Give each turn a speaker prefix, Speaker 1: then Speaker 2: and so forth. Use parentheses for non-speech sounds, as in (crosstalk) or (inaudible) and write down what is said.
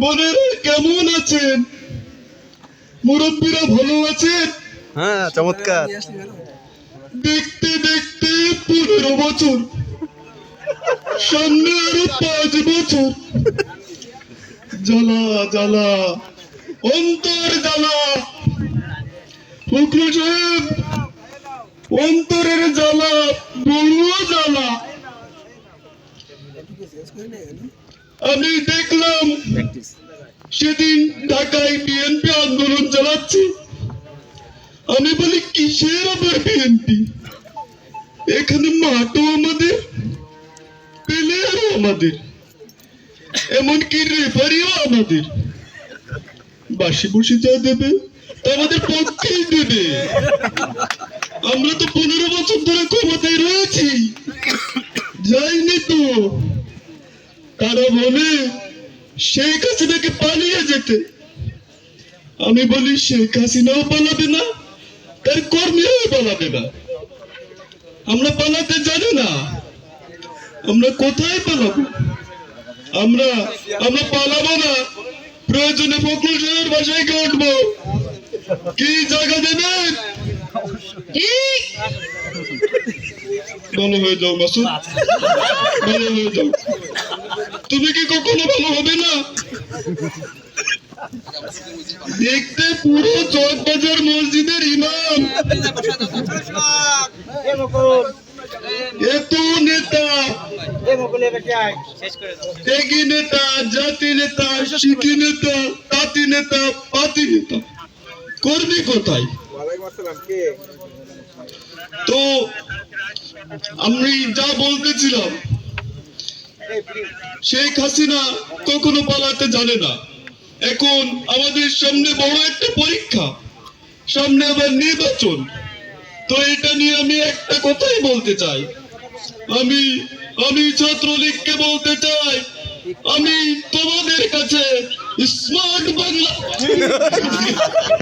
Speaker 1: বোনেরা কেমন আছেন? মুরব্বীরা ভালো আছেন?
Speaker 2: হ্যাঁ চমৎকার।
Speaker 1: দেখতে দেখতে পনেরো বছর। সামনে আরও পাঁচ বছর। জ্বালা জ্বালা অন্তর জ্বালা। ফখরুল সাহেব অন্তরের জ্বালা বড় জ্বালা। আমি দেখলাম সেদিন ঢাকায় বিএনপি আন্দোলন চালাচ্ছে। আমি বলি কিসের আবার বিএনপি এখানে মাঠও আমাদের প্লেয়ারও আমাদের এমনকি রেফারিও আমাদের। বাসি বসে যা দেবে তা আমাদের পক্ষেই দেবে। আমরা তো পনেরো বছর ধরে ক্ষমতায় রয়েছি। যাইনি তো। তারা বলে শেখ হাসিনাকে পালিয়ে যেতে। আমি বলি শেখ হাসিনাও পালাবে না তার কর্মীরাও পালাবে না। আমরা পালাতে জানি না আমরা কোথায় পালাবো? আমরা আমরা পালাবো না। প্রয়োজনে ফখরুল সাহেবের বাসায় গিয়ে উঠবো। কি জায়গা দেবেন? ভালো হয়ে যাও মাসুদ। ভালো হয়ে যাও। তুমি কি কখনো ভালো হবে না? দেখতে পুরো চকবাজার মসজিদের ইমাম। এত নেতা। ত্যাগী নেতা জাতি নেতা শিখি নেতা তাঁতি নেতা পাতি নেতা। কর্মী কোথায়? তো আমি যা বলতেছিলাম শেখ হাসিনা কখনো পালাতে জানে না। এখন আমাদের সামনে বড় একটা পরীক্ষা, সামনে আবার নির্বাচন। তো এটা নিয়ে আমি একটা কথাই বলতে চাই। আমি আমি ছাত্রলীগকে বলতে চাই, আমি তোমাদের কাছে স্মার্ট বাংলা (laughs)